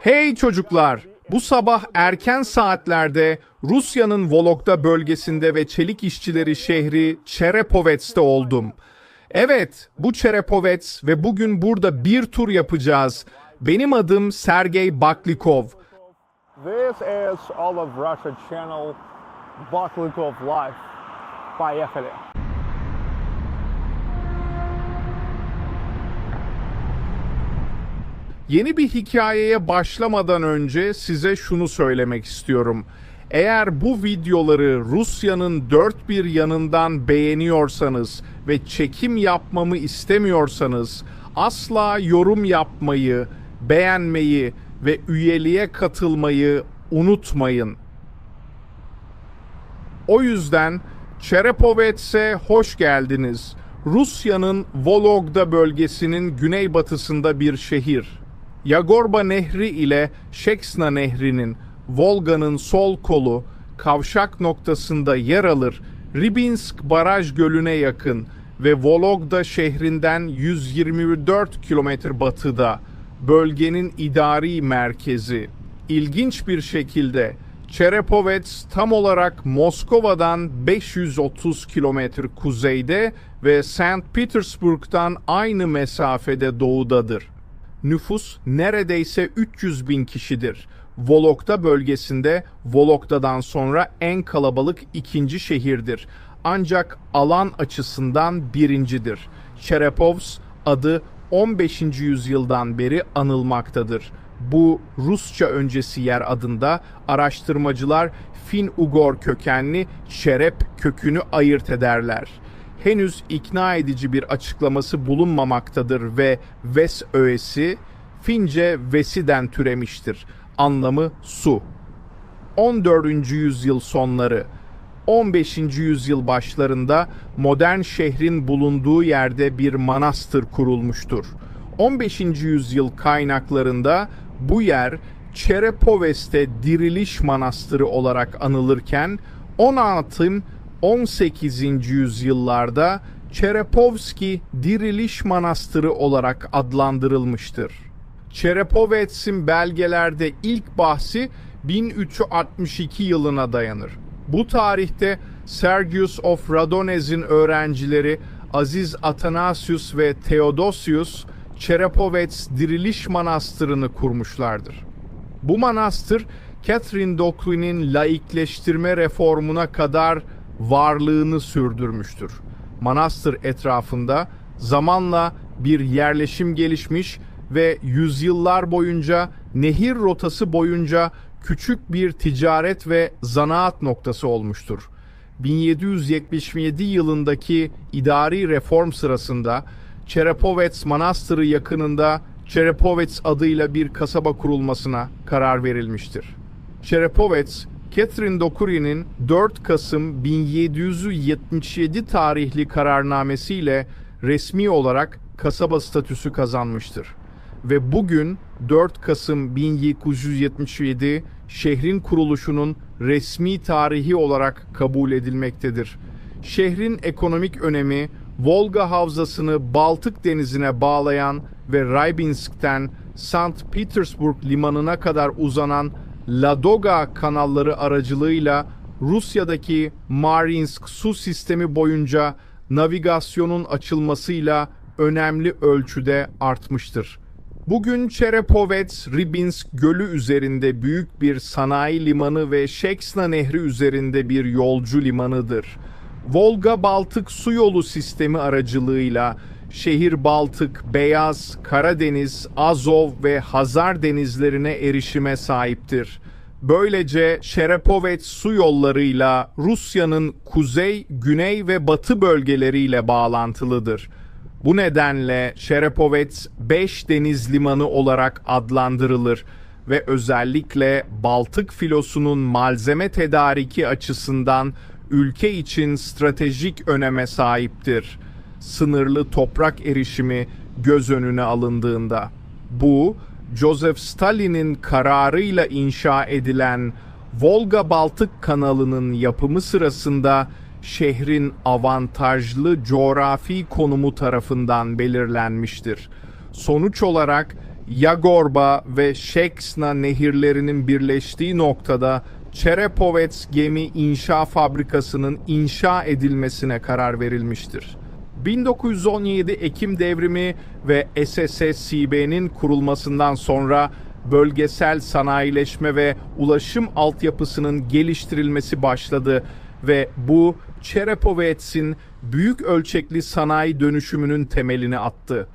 Hey çocuklar! Bu sabah erken saatlerde Rusya'nın Vologda bölgesinde ve çelik işçileri şehri Çerepovets'te oldum. Evet, bu Çerepovets ve bugün burada bir tur yapacağız. Benim adım Sergey Baklikov. This is all of Russia Channel Baklikov Life by Efele. Yeni bir hikayeye başlamadan önce size şunu söylemek istiyorum. Eğer bu videoları Rusya'nın dört bir yanından beğeniyorsanız ve çekim yapmamı istemiyorsanız asla yorum yapmayı, beğenmeyi ve üyeliğe katılmayı unutmayın. O yüzden Çerepovets'e hoş geldiniz. Rusya'nın Vologda bölgesinin güneybatısında bir şehir. Yagorba Nehri ile Şeksna Nehri'nin Volga'nın sol kolu kavşak noktasında yer alır. Ribinsk Baraj Gölü'ne yakın ve Vologda şehrinden 124 kilometre batıda bölgenin idari merkezi. İlginç bir şekilde Çerepovets tam olarak Moskova'dan 530 kilometre kuzeyde ve St. Petersburg'dan aynı mesafede doğudadır. Nüfus neredeyse 300 bin kişidir. Vologda bölgesinde Vologda'dan sonra en kalabalık ikinci şehirdir. Ancak alan açısından birincidir. Çerepovs adı 15. yüzyıldan beri anılmaktadır. Bu Rusça öncesi yer adında araştırmacılar Fin-Ugor kökenli şerep kökünü ayırt ederler. Henüz ikna edici bir açıklaması bulunmamaktadır ve Ves öğesi Fince Vesi'den türemiştir. Anlamı su. 14. yüzyıl sonları 15. yüzyıl başlarında modern şehrin bulunduğu yerde bir manastır kurulmuştur. 15. yüzyıl kaynaklarında bu yer Çerepoves'te Diriliş Manastırı olarak anılırken 16. 18. yüzyıllarda Çerepovski Diriliş Manastırı olarak adlandırılmıştır. Çerepovets'in belgelerde ilk bahsi 1362 yılına dayanır. Bu tarihte Sergius of Radonez'in öğrencileri Aziz Athanasius ve Theodosius Çerepovets Diriliş Manastırı'nı kurmuşlardır. Bu manastır Catherine Doquin'in laikleştirme reformuna kadar varlığını sürdürmüştür. Manastır etrafında zamanla bir yerleşim gelişmiş ve yüzyıllar boyunca nehir rotası boyunca küçük bir ticaret ve zanaat noktası olmuştur. 1777 yılındaki idari reform sırasında Çerepovets Manastırı yakınında Çerepovets adıyla bir kasaba kurulmasına karar verilmiştir. Çerepovets, Catherine Dokurin'in 4 Kasım 1777 tarihli kararnamesiyle resmi olarak kasaba statüsü kazanmıştır. Ve bugün 4 Kasım 1977 şehrin kuruluşunun resmi tarihi olarak kabul edilmektedir. Şehrin ekonomik önemi Volga Havzası'nı Baltık Denizi'ne bağlayan ve Rybinsk'ten St. Petersburg limanına kadar uzanan Ladoga kanalları aracılığıyla Rusya'daki Marinsk su sistemi boyunca navigasyonun açılmasıyla önemli ölçüde artmıştır. Bugün Çerepovets, Ribinsk Gölü üzerinde büyük bir sanayi limanı ve Şeksna Nehri üzerinde bir yolcu limanıdır. Volga-Baltık su yolu sistemi aracılığıyla şehir Baltık, Beyaz, Karadeniz, Azov ve Hazar denizlerine erişime sahiptir. Böylece Şerepovets su yollarıyla Rusya'nın kuzey, güney ve batı bölgeleriyle bağlantılıdır. Bu nedenle Şerepovets 5 deniz limanı olarak adlandırılır ve özellikle Baltık filosunun malzeme tedariki açısından ülke için stratejik öneme sahiptir. Sınırlı toprak erişimi göz önüne alındığında. Bu, Joseph Stalin'in kararıyla inşa edilen Volga-Baltık kanalının yapımı sırasında şehrin avantajlı coğrafi konumu tarafından belirlenmiştir. Sonuç olarak Yagorba ve Şeksna nehirlerinin birleştiği noktada Çerepovets gemi inşa fabrikasının inşa edilmesine karar verilmiştir. 1917 Ekim devrimi ve SSSCB'nin kurulmasından sonra bölgesel sanayileşme ve ulaşım altyapısının geliştirilmesi başladı ve bu Çerepovets'in büyük ölçekli sanayi dönüşümünün temelini attı.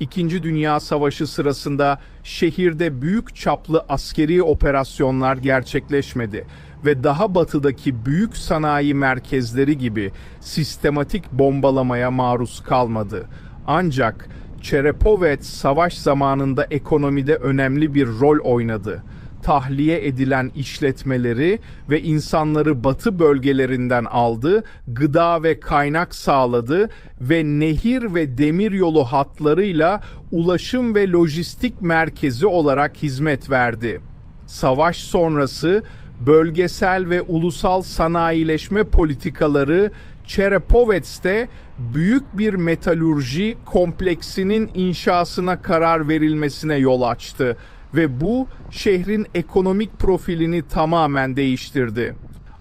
İkinci Dünya Savaşı sırasında şehirde büyük çaplı askeri operasyonlar gerçekleşmedi ve daha batıdaki büyük sanayi merkezleri gibi sistematik bombalamaya maruz kalmadı. Ancak Çerepovets savaş zamanında ekonomide önemli bir rol oynadı tahliye edilen işletmeleri ve insanları batı bölgelerinden aldı, gıda ve kaynak sağladı ve nehir ve demiryolu hatlarıyla ulaşım ve lojistik merkezi olarak hizmet verdi. Savaş sonrası bölgesel ve ulusal sanayileşme politikaları Çerepovets'te büyük bir metalurji kompleksinin inşasına karar verilmesine yol açtı ve bu şehrin ekonomik profilini tamamen değiştirdi.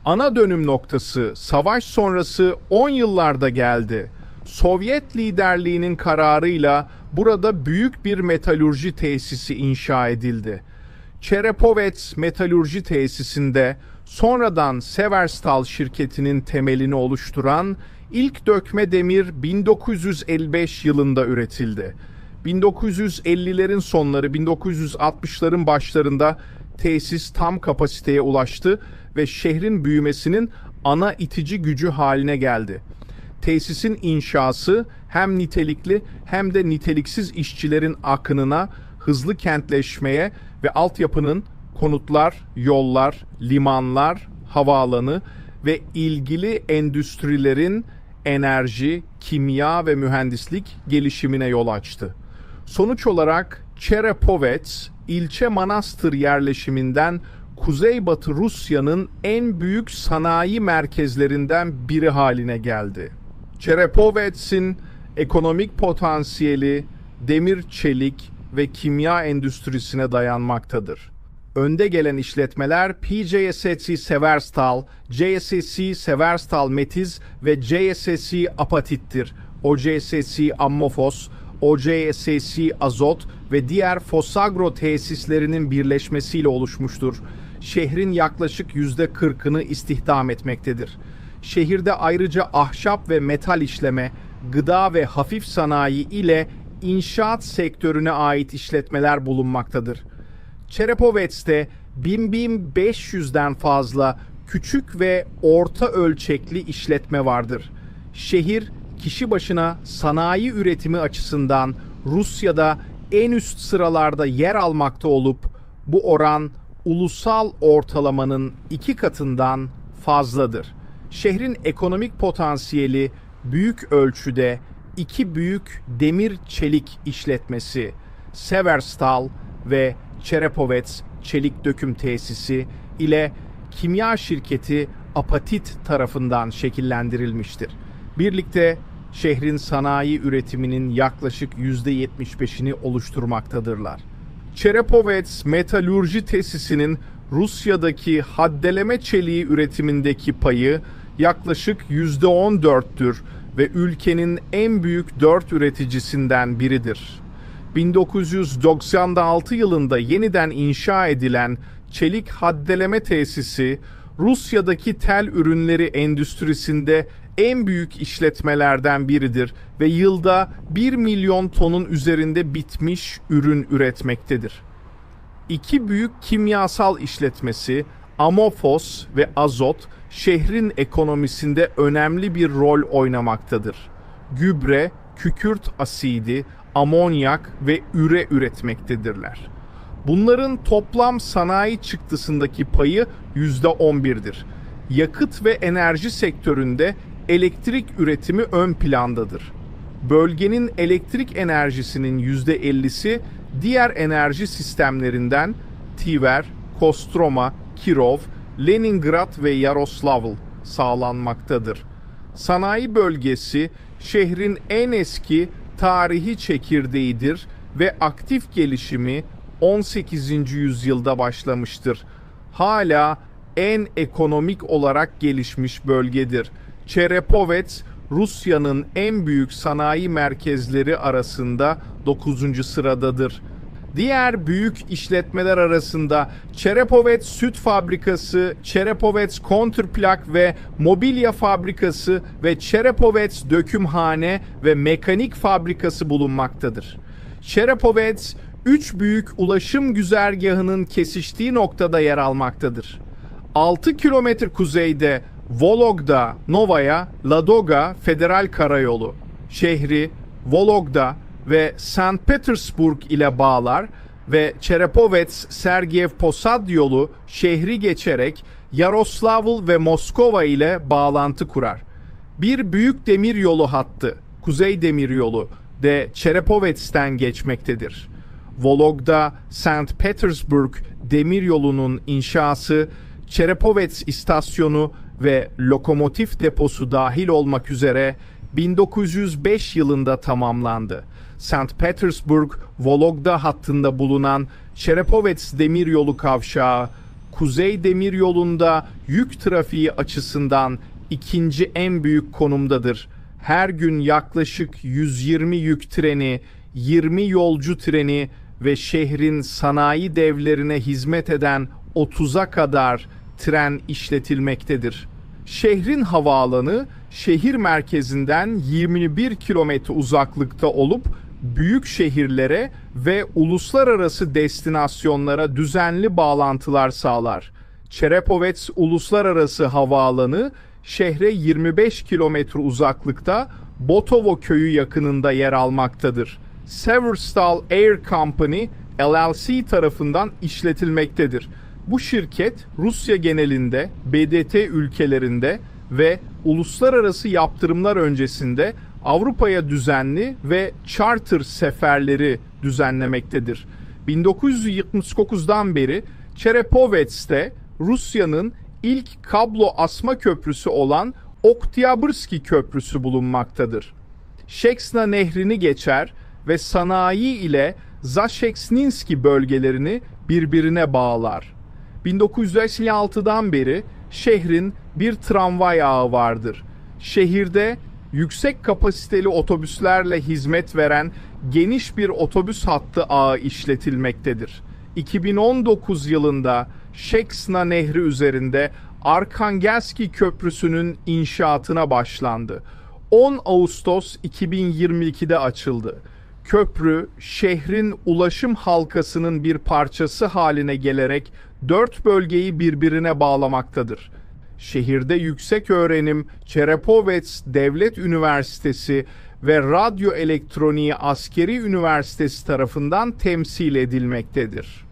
Ana dönüm noktası savaş sonrası 10 yıllarda geldi. Sovyet liderliğinin kararıyla burada büyük bir metalurji tesisi inşa edildi. Çerepovets metalurji tesisinde sonradan Severstal şirketinin temelini oluşturan ilk dökme demir 1955 yılında üretildi 1950'lerin sonları 1960'ların başlarında tesis tam kapasiteye ulaştı ve şehrin büyümesinin ana itici gücü haline geldi. Tesisin inşası hem nitelikli hem de niteliksiz işçilerin akınına, hızlı kentleşmeye ve altyapının konutlar, yollar, limanlar, havaalanı ve ilgili endüstrilerin enerji, kimya ve mühendislik gelişimine yol açtı. Sonuç olarak Çerepovets, ilçe manastır yerleşiminden Kuzeybatı Rusya'nın en büyük sanayi merkezlerinden biri haline geldi. Çerepovets'in ekonomik potansiyeli demir, çelik ve kimya endüstrisine dayanmaktadır. Önde gelen işletmeler PJSC Severstal, JSC Severstal Metiz ve JSC Apatit'tir. OJSC Ammofos, OCSC azot ve diğer Fosagro tesislerinin birleşmesiyle oluşmuştur. Şehrin yaklaşık %40'ını istihdam etmektedir. Şehirde ayrıca ahşap ve metal işleme, gıda ve hafif sanayi ile inşaat sektörüne ait işletmeler bulunmaktadır. Çerepovets'te 1000-1500'den fazla küçük ve orta ölçekli işletme vardır. Şehir kişi başına sanayi üretimi açısından Rusya'da en üst sıralarda yer almakta olup bu oran ulusal ortalamanın iki katından fazladır. Şehrin ekonomik potansiyeli büyük ölçüde iki büyük demir çelik işletmesi Severstal ve Çerepovets çelik döküm tesisi ile kimya şirketi Apatit tarafından şekillendirilmiştir. Birlikte şehrin sanayi üretiminin yaklaşık %75'ini oluşturmaktadırlar. Çerepovets metalurji tesisinin Rusya'daki haddeleme çeliği üretimindeki payı yaklaşık %14'tür ve ülkenin en büyük dört üreticisinden biridir. 1996 yılında yeniden inşa edilen çelik haddeleme tesisi Rusya'daki tel ürünleri endüstrisinde en büyük işletmelerden biridir ve yılda 1 milyon tonun üzerinde bitmiş ürün üretmektedir. İki büyük kimyasal işletmesi Amorphos ve Azot şehrin ekonomisinde önemli bir rol oynamaktadır. Gübre, kükürt asidi, amonyak ve üre üretmektedirler. Bunların toplam sanayi çıktısındaki payı %11'dir. Yakıt ve enerji sektöründe elektrik üretimi ön plandadır. Bölgenin elektrik enerjisinin %50'si diğer enerji sistemlerinden Tiver, Kostroma, Kirov, Leningrad ve Yaroslavl sağlanmaktadır. Sanayi bölgesi şehrin en eski tarihi çekirdeğidir ve aktif gelişimi 18. yüzyılda başlamıştır. Hala en ekonomik olarak gelişmiş bölgedir. Çerepovets Rusya'nın en büyük sanayi merkezleri arasında 9. sıradadır. Diğer büyük işletmeler arasında Çerepovets Süt Fabrikası, Çerepovets Kontrplak ve Mobilya Fabrikası ve Çerepovets Dökümhane ve Mekanik Fabrikası bulunmaktadır. Çerepovets, üç büyük ulaşım güzergahının kesiştiği noktada yer almaktadır. 6 kilometre kuzeyde Vologda, Novaya, Ladoga Federal Karayolu şehri Vologda ve St. Petersburg ile bağlar ve Çerepovets Sergeyev Posad yolu şehri geçerek Yaroslavl ve Moskova ile bağlantı kurar. Bir büyük demir yolu hattı, Kuzey Demiryolu de Çerepovets'ten geçmektedir. Vologda St. Petersburg demiryolunun inşası Çerepovets istasyonu ve lokomotif deposu dahil olmak üzere 1905 yılında tamamlandı. St. Petersburg Vologda hattında bulunan Çerepovets demiryolu kavşağı Kuzey Demiryolu'nda yük trafiği açısından ikinci en büyük konumdadır. Her gün yaklaşık 120 yük treni, 20 yolcu treni ve şehrin sanayi devlerine hizmet eden 30'a kadar tren işletilmektedir. Şehrin havaalanı şehir merkezinden 21 kilometre uzaklıkta olup büyük şehirlere ve uluslararası destinasyonlara düzenli bağlantılar sağlar. Çerepovets Uluslararası Havaalanı şehre 25 kilometre uzaklıkta Botovo köyü yakınında yer almaktadır. Severstal Air Company LLC tarafından işletilmektedir. Bu şirket Rusya genelinde, BDT ülkelerinde ve uluslararası yaptırımlar öncesinde Avrupa'ya düzenli ve charter seferleri düzenlemektedir. 1979'dan beri Çerepovets'te Rusya'nın ilk kablo asma köprüsü olan Oktyabrski Köprüsü bulunmaktadır. Şeksna Nehri'ni geçer ve sanayi ile Zasheksninski bölgelerini birbirine bağlar. 1956'dan beri şehrin bir tramvay ağı vardır. Şehirde yüksek kapasiteli otobüslerle hizmet veren geniş bir otobüs hattı ağı işletilmektedir. 2019 yılında Şeksna Nehri üzerinde Arkangelski Köprüsü'nün inşaatına başlandı. 10 Ağustos 2022'de açıldı. Köprü şehrin ulaşım halkasının bir parçası haline gelerek dört bölgeyi birbirine bağlamaktadır. Şehirde yüksek öğrenim Çerepovets Devlet Üniversitesi ve Radyo Elektroniği Askeri Üniversitesi tarafından temsil edilmektedir.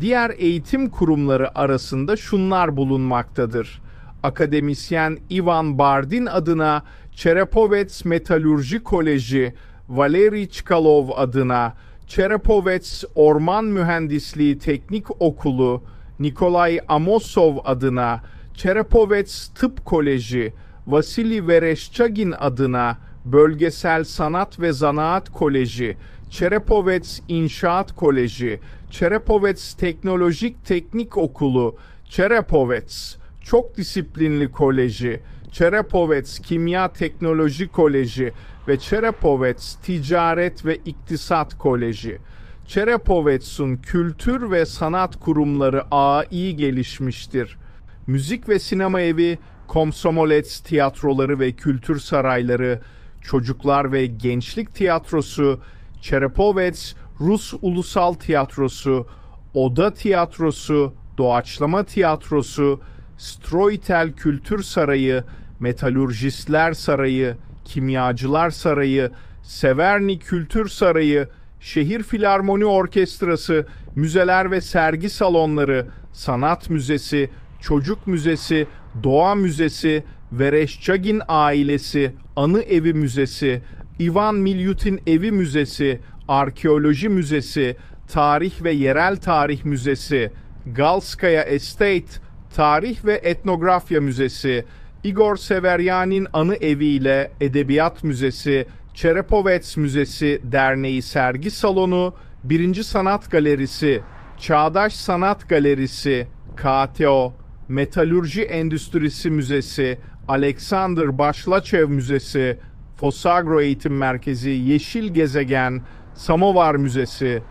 Diğer eğitim kurumları arasında şunlar bulunmaktadır. Akademisyen Ivan Bardin adına Çerepovets Metalurji Koleji, Valeri Çkalov adına Çerepovets Orman Mühendisliği Teknik Okulu, Nikolay Amosov adına Çerepovets Tıp Koleji, Vasili Vereşçagin adına Bölgesel Sanat ve Zanaat Koleji, Çerepovets İnşaat Koleji, Çerepovets Teknolojik Teknik Okulu, Çerepovets Çok Disiplinli Koleji, Çerepovets Kimya Teknoloji Koleji ve Çerepovets Ticaret ve İktisat Koleji. Çerepovets'un kültür ve sanat kurumları ağı iyi gelişmiştir. Müzik ve sinema evi, Komsomolets tiyatroları ve kültür sarayları, çocuklar ve gençlik tiyatrosu, Çerepovets Rus Ulusal Tiyatrosu, Oda Tiyatrosu, Doğaçlama Tiyatrosu, Stroitel Kültür Sarayı, Metalurjistler Sarayı, Kimyacılar Sarayı, Severni Kültür Sarayı, Şehir Filarmoni Orkestrası, müzeler ve sergi salonları, sanat müzesi, çocuk müzesi, doğa müzesi, Vereşçagin ailesi, anı evi müzesi, Ivan Milyutin evi müzesi, arkeoloji müzesi, tarih ve yerel tarih müzesi, Galskaya Estate, tarih ve etnografya müzesi, Igor Severyan'in anı evi ile edebiyat müzesi, Çerepovets Müzesi Derneği Sergi Salonu, 1. Sanat Galerisi, Çağdaş Sanat Galerisi, KTO, Metalürji Endüstrisi Müzesi, Alexander Başlaçev Müzesi, Fosagro Eğitim Merkezi, Yeşil Gezegen, Samovar Müzesi,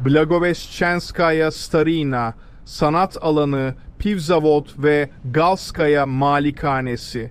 Blagoveshchenskaya Starina, Sanat Alanı, Pivzavod ve Galskaya Malikanesi.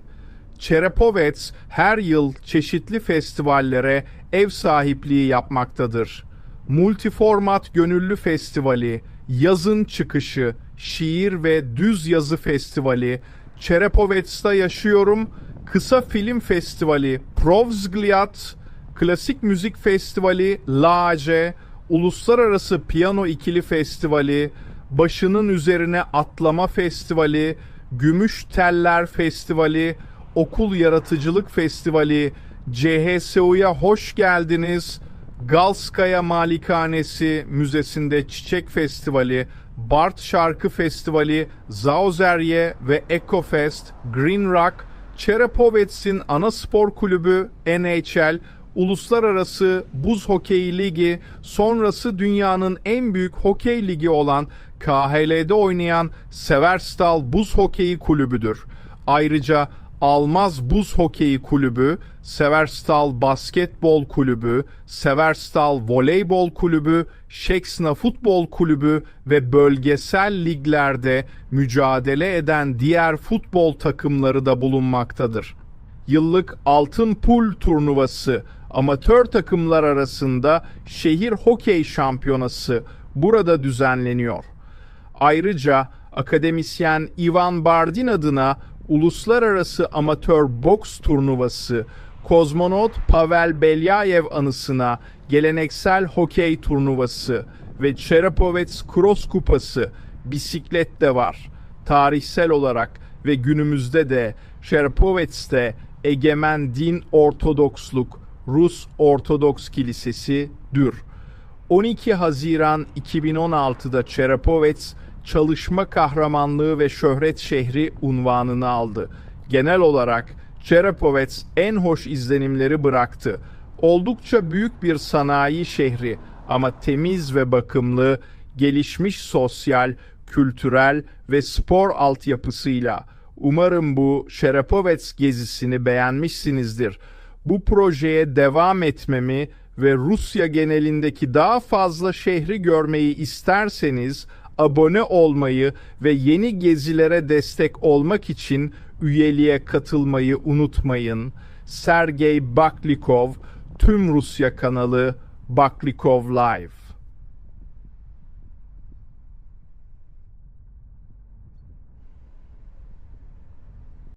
Çerepovets her yıl çeşitli festivallere ev sahipliği yapmaktadır. Multiformat Gönüllü Festivali, Yazın Çıkışı, Şiir ve Düz Yazı Festivali, Çerepovets'ta Yaşıyorum, Kısa Film Festivali, Provzgliat, Klasik Müzik Festivali, Lace, Uluslararası Piyano İkili Festivali, Başının Üzerine Atlama Festivali, Gümüş Teller Festivali, Okul Yaratıcılık Festivali, CHSU'ya hoş geldiniz. Galskaya Malikanesi Müzesi'nde Çiçek Festivali, Bart Şarkı Festivali, Zauzerye ve Ecofest, Green Rock, Çerepovets'in ana spor kulübü NHL, Uluslararası Buz Hokeyi Ligi, sonrası dünyanın en büyük hokey ligi olan KHL'de oynayan Severstal Buz Hokeyi Kulübü'dür. Ayrıca Almaz Buz Hokeyi Kulübü, Severstal Basketbol Kulübü, Severstal Voleybol Kulübü, Şeksna Futbol Kulübü ve bölgesel liglerde mücadele eden diğer futbol takımları da bulunmaktadır. Yıllık Altın Pul turnuvası, amatör takımlar arasında şehir hokey şampiyonası burada düzenleniyor. Ayrıca akademisyen Ivan Bardin adına Uluslararası Amatör Boks Turnuvası, kozmonot Pavel Belyayev anısına geleneksel hokey turnuvası ve Çerepovets Cross Kupası bisiklet de var. Tarihsel olarak ve günümüzde de Çerepovets'te egemen din Ortodoksluk Rus Ortodoks Kilisesi dür. 12 Haziran 2016'da Çerepovets çalışma kahramanlığı ve şöhret şehri unvanını aldı. Genel olarak Çerepovets en hoş izlenimleri bıraktı. Oldukça büyük bir sanayi şehri ama temiz ve bakımlı, gelişmiş sosyal, kültürel ve spor altyapısıyla. Umarım bu Şerepovets gezisini beğenmişsinizdir. Bu projeye devam etmemi ve Rusya genelindeki daha fazla şehri görmeyi isterseniz abone olmayı ve yeni gezilere destek olmak için üyeliğe katılmayı unutmayın. Sergey Baklikov, Tüm Rusya kanalı Baklikov Live.